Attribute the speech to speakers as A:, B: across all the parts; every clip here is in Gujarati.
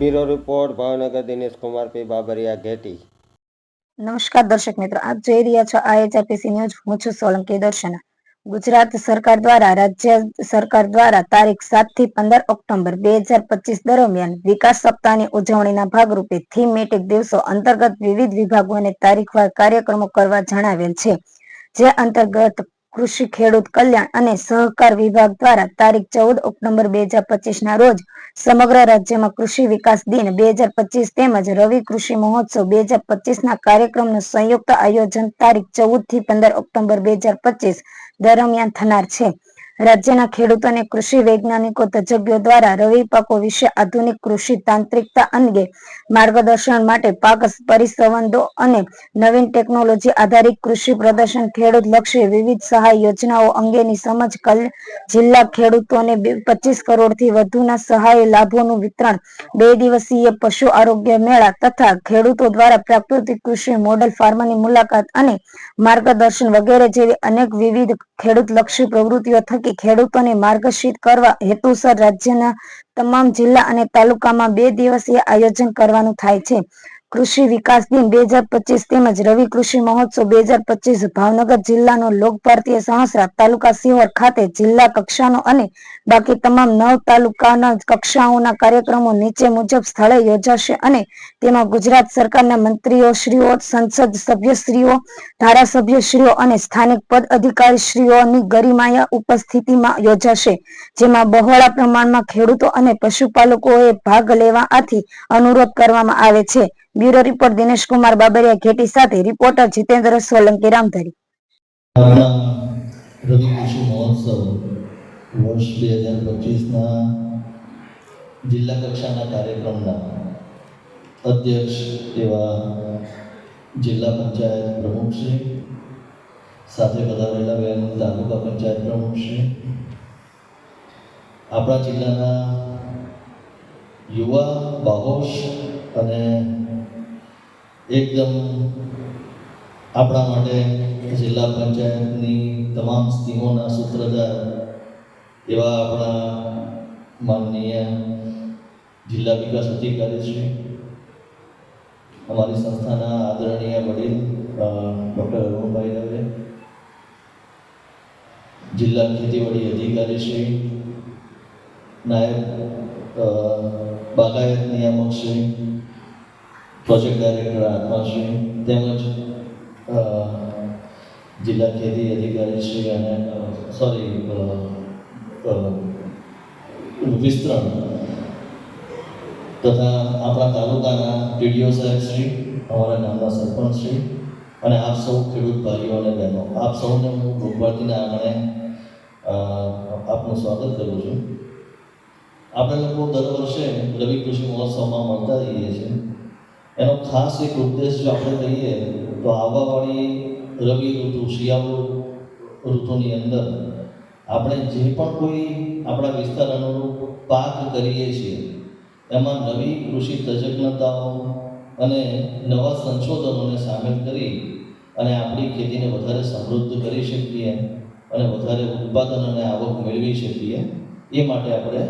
A: Bureau report, Bhavnagar Dinesh Kumar, P. Babariya, Gheti.
B: નમસ્કાર દર્શક મિત્રો, આપ જોઈ રહ્યા છો આઈએચઆરપીસી ન્યૂઝ. હું છું સોલંકી દર્શના. ગુજરાત સરકાર દ્વારા, રાજ્ય સરકાર દ્વારા તારીખ સાતથી પંદર ઓક્ટોબર બે હજાર પચીસ દરમિયાન વિકાસ સપ્તાહની ઉજવણીના ભાગરૂપે થીમેટિક દિવસો અંતર્ગત વિવિધ વિભાગોને તારીખવાર કાર્યક્રમો કરવા જણાવેલ છે. જે અંતર્ગત કૃષિ, ખેડૂત કલ્યાણ અને સહકાર વિભાગ દ્વારા તારીખ ચૌદ ઓક્ટોબર બે હજાર પચીસ ના રોજ સમગ્ર રાજ્યમાં કૃષિ વિકાસ દિન બે હજાર પચીસ તેમજ રવિ કૃષિ મહોત્સવ બે હજાર પચીસ ના કાર્યક્રમનું સંયુક્ત આયોજન તારીખ ચૌદથી પંદર ઓક્ટોબર બે હજાર પચીસ દરમિયાન થનાર છે. રાજ્યના ખેડૂતોને કૃષિ વૈજ્ઞાનિકો તજજ્ઞો દ્વારા રવિ પાકો વિશે આધુનિક કૃષિ તાંત્રિકતા અંગે માર્ગદર્શન માટે પાક પરિસંવાદો અને નવીન ટેકનોલોજી આધારિત કૃષિ પ્રદર્શન ખેડૂત લક્ષી વિવિધ સહાય યોજનાઓ અંગેની સમજ કલ જિલ્લા ખેડૂતોને પચીસ કરોડથી વધુના સહાય લાભોનું વિતરણ બે દિવસીય પશુ આરોગ્ય મેળા તથા ખેડૂતો દ્વારા પ્રાકૃતિક કૃષિ મોડેલ ફાર્મની મુલાકાત અને માર્ગદર્શન વગેરે જેવી અનેક વિવિધ ખેડૂત લક્ષી પ્રવૃત્તિઓ થકી ખેડૂતોને માર્ગદર્શિત કરવા હેતુસર રાજ્યના તમામ જિલ્લા અને તાલુકામાં બે દિવસીય આયોજન કરવાનું થાય છે. કૃષિ વિકાસ દિન બે હજાર પચીસ તેમજ રવિ કૃષિ મહોત્સવ બે હજાર પચીસ ભાવનગર જિલ્લાનો લોક ભારતીય સહસરા તાલુકા સિહોર ખાતે જિલ્લા કક્ષાનો અને બાકી તમામ નવ તાલુકાના કક્ષાઓના કાર્યક્રમો નીચે મુજબ સ્થળે યોજાશે અને તેમાં ગુજરાત સરકારના મંત્રીઓ શ્રીઓ સંસદ સભ્યશ્રીઓ, ધારાસભ્યશ્રીઓ અને સ્થાનિક પદ અધિકારીશ્રીઓની ગરિમાયા ઉપસ્થિતિમાં યોજાશે, જેમાં બહોળા પ્રમાણમાં ખેડૂતો અને પશુપાલકોએ ભાગ લેવા આથી અનુરોધ કરવામાં આવે છે. બ્યુરો રિપોર્ટ દિનેશ કુમાર બાબરિયા ખેટી સાથે રિપોર્ટર જીતેન્દ્ર સોલંકી રામધારી.
C: વર્ષ બે હજાર જિલ્લા કક્ષાના કાર્યક્રમના અધ્યક્ષ એવા જિલ્લા પંચાયત પ્રમુખશ્રી સાથે પધારેલા બેન તાલુકા પંચાયત પ્રમુખશ્રી આપણા જિલ્લાના યુવા, બાહોશ અને એકદમ આપણા માટે જિલ્લા પંચાયતની તમામ સ્કીમોના સૂત્રધાર એવા આપણા માનનીય જિલ્લા વિકાસ અધિકારી છે અમારી સંસ્થાના આદરણીય વડીલ ડૉક્ટર અરુણભાઈ દવે, જિલ્લા ખેતીવાડી અધિકારી શ્રી, નાયબ બાગાયત નિયામક શ્રી પ્રોજેક્ટ ડાયરેક્ટર આત્માશ્રી તેમજ જિલ્લા ખેતી અધિકારી શ્રી અને સોરી વિસ્તરણ તથા આપણા તાલુકાના ટીડીઓ સાહેબ અમારા ગામના સરપંચ શ્રી અને આપ સૌ ખેડૂત ભાઈઓ અને બહેનો, આપ સૌને હું ભોગવતીના આંગણે આપનું સ્વાગત કરું છું. આપણે લોકો દર વર્ષે રવિ કૃષિ મહોત્સવમાં મળતા રહીએ છીએ. એનો ખાસ એક ઉદ્દેશ જો આપણે કહીએ, તો આવવાવાળી રવિ ઋતુ, શિયાળુ ઋતુની અંદર આપણે જે પણ કોઈ આપણા વિસ્તાર અનુરૂપ પાક કરીએ છીએ, એમાં નવી કૃષિ તજજ્ઞતાઓ અને નવા સંશોધનોને સામેલ કરી અને આપણી ખેતીને વધારે સમૃદ્ધ કરી શકીએ અને વધારે ઉત્પાદન અને આવક મેળવી શકીએ, એ માટે આપણે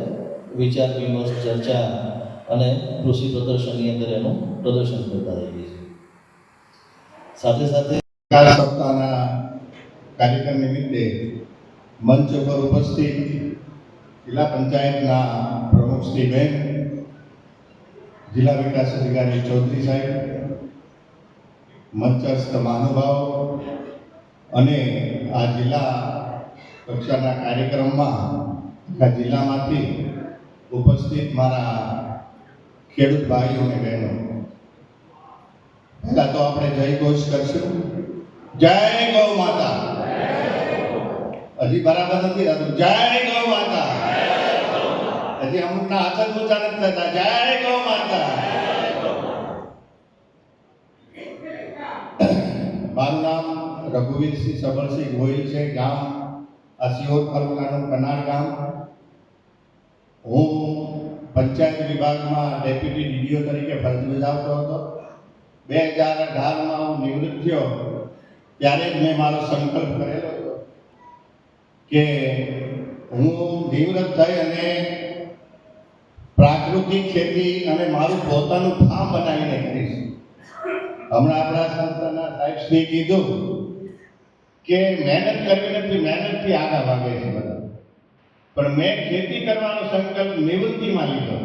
C: વિચાર વિમર્શ ચર્ચા અને કૃષિ પ્રદર્શનની અંદર એનું પ્રદર્શન કરતા રહીએ છીએ. સાથે સાથે
D: સપ્તાહના કાર્યક્રમ નિમિત્તે મંચ ઉપર ઉપસ્થિત જિલ્લા પંચાયતના પ્રમુખ શ્રી બેન, જિલ્લા વિકાસ અધિકારી ચૌધરી સાહેબ, મંચસ્થ મહાનુભાવો અને આ જિલ્લા કક્ષાના કાર્યક્રમમાં આ જિલ્લામાંથી ઉપસ્થિત મારા ખેડૂત ભાઈઓ અને બહેનો. પહેલા તો આપણે જય ઘોષ કરશું. જય ગૌ માતા. હજી બરાબર નથી થતું જય ગૌ માતા. હજી અમુકના હાથ જ ઊંચા નથી થતા. જય ગૌ માતા. મારું નામ રઘુવીરસિંહ સબરસિંહ ગોહિલ છે. ગામ આ સિહોર તાલુકાનું કનાર ગામ. હું પંચાયત વિભાગમાં ડેપ્યુટી ડીડીઓ તરીકે ફરજ બજાવતો હતો. બે હજાર અઢારમાં હું નિવૃત્ત થયો ત્યારે જ મેં મારો સંકલ્પ કરેલો હતો કે હું નિવૃત્ત થઈ અને પ્રાકૃતિક ખેતી અને મારું પોતાનું ફાર્મ બનાવીને કરીશ. હમણાં આપણા સંસ્થાના સાહેબશ્રી કીધું કે મહેનત કરવી નથી, મહેનતથી આગળ ભાગે છે બધા. પણ મેં ખેતી કરવાનો સંકલ્પ નિવૃત્તિમાં લીધો.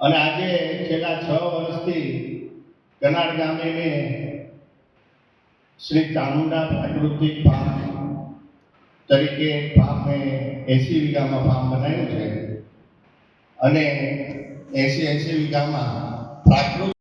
D: અને આજે છેલ્લા છ વર્ષથી કનાડ ગામે શ્રી ચામુંડા પ્રાકૃતિક ફાર્મ તરીકે ફાર્મ એસી વીઘામાં ફાર્મ બનાવ્યું છે. અને એસી એસી વીઘામાં પ્રાકૃતિક